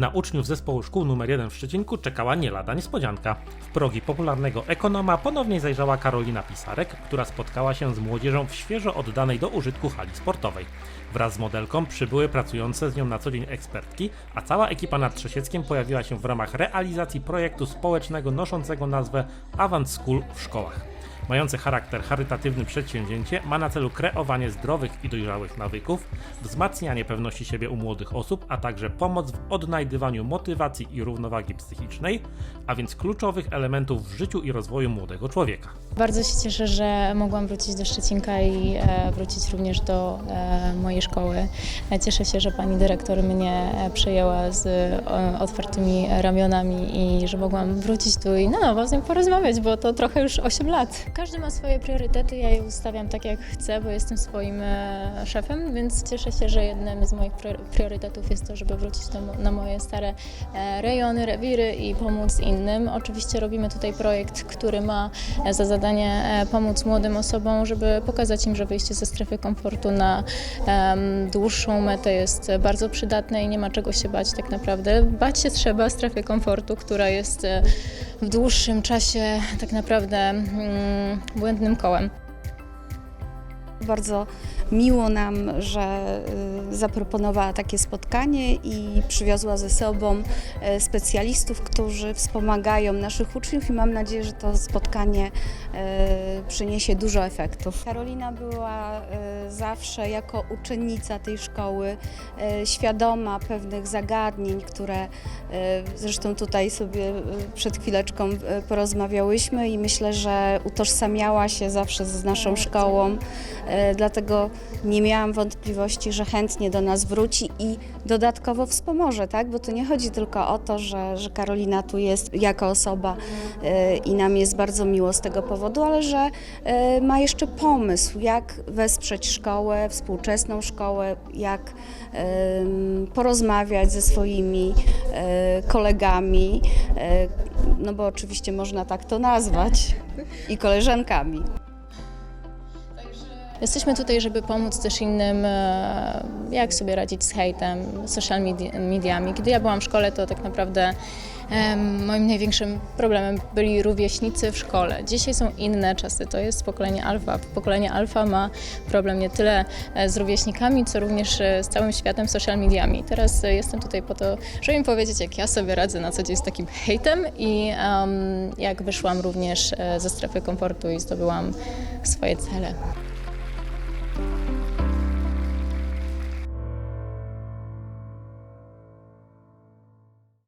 Na uczniów zespołu szkół nr 1 w Szczecinku czekała nie lada niespodzianka. W progi popularnego ekonoma ponownie zajrzała Karolina Pisarek, która spotkała się z młodzieżą w świeżo oddanej do użytku hali sportowej. Wraz z modelką przybyły pracujące z nią na co dzień ekspertki, a cała ekipa nad Trzesieckiem pojawiła się w ramach realizacji projektu społecznego noszącego nazwę Avant School w szkołach. Mające charakter charytatywny przedsięwzięcie ma na celu kreowanie zdrowych i dojrzałych nawyków, wzmacnianie pewności siebie u młodych osób, a także pomoc w odnajdywaniu motywacji i równowagi psychicznej, a więc kluczowych elementów w życiu i rozwoju młodego człowieka. Bardzo się cieszę, że mogłam wrócić do Szczecinka i e, wrócić również do e, mojej szkoły. E, Cieszę się, że pani dyrektor mnie przyjęła z otwartymi ramionami i że mogłam wrócić tu i na nowo z nią porozmawiać, bo to trochę już 8 lat. Każdy ma swoje priorytety, ja je ustawiam tak jak chcę, bo jestem swoim e, szefem, więc cieszę się, że jednym z moich prior- priorytetów jest to, żeby wrócić do, na moje stare e, rejony, rewiry i pomóc innym. Oczywiście robimy tutaj projekt, który ma e, za zadanie pomóc młodym osobom, żeby pokazać im, że wyjście ze strefy komfortu na dłuższą metę jest bardzo przydatne i nie ma czego się bać tak naprawdę. Bać się trzeba strefy komfortu, która jest w dłuższym czasie tak naprawdę mm, błędnym kołem. Bardzo miło nam, że y, zaproponowała takie spotkanie i przywiozła ze sobą e, specjalistów, którzy wspomagają naszych uczniów i mam nadzieję, że to spotkanie e, przyniesie dużo efektów. Karolina była zawsze jako uczennica tej szkoły świadoma pewnych zagadnień, które zresztą tutaj sobie przed chwileczką porozmawiałyśmy i myślę, że utożsamiała się zawsze z naszą szkołą. E, Dlatego nie miałam wątpliwości, że chętnie do nas wróci i dodatkowo wspomoże, tak? Bo to nie chodzi tylko o to, że, że Karolina tu jest jako osoba e, i nam jest bardzo miło z tego powodu, ale że e, ma jeszcze pomysł, jak wesprzeć szkołę, współczesną szkołę, jak porozmawiać ze swoimi kolegami, no bo oczywiście można tak to nazwać, i koleżankami. Jesteśmy tutaj, żeby pomóc też innym, e, jak sobie radzić z hejtem, social medi- mediami. Kiedy ja byłam w szkole, to tak naprawdę moim największym problemem byli rówieśnicy w szkole. Dzisiaj są inne czasy, to jest pokolenie alfa. Pokolenie alfa ma problem nie tyle e, z rówieśnikami, co również e, z całym światem social mediami. Teraz jestem tutaj po to, żeby im powiedzieć, jak ja sobie radzę na co dzień z takim hejtem i em, jak wyszłam również ze strefy komfortu i zdobyłam swoje cele.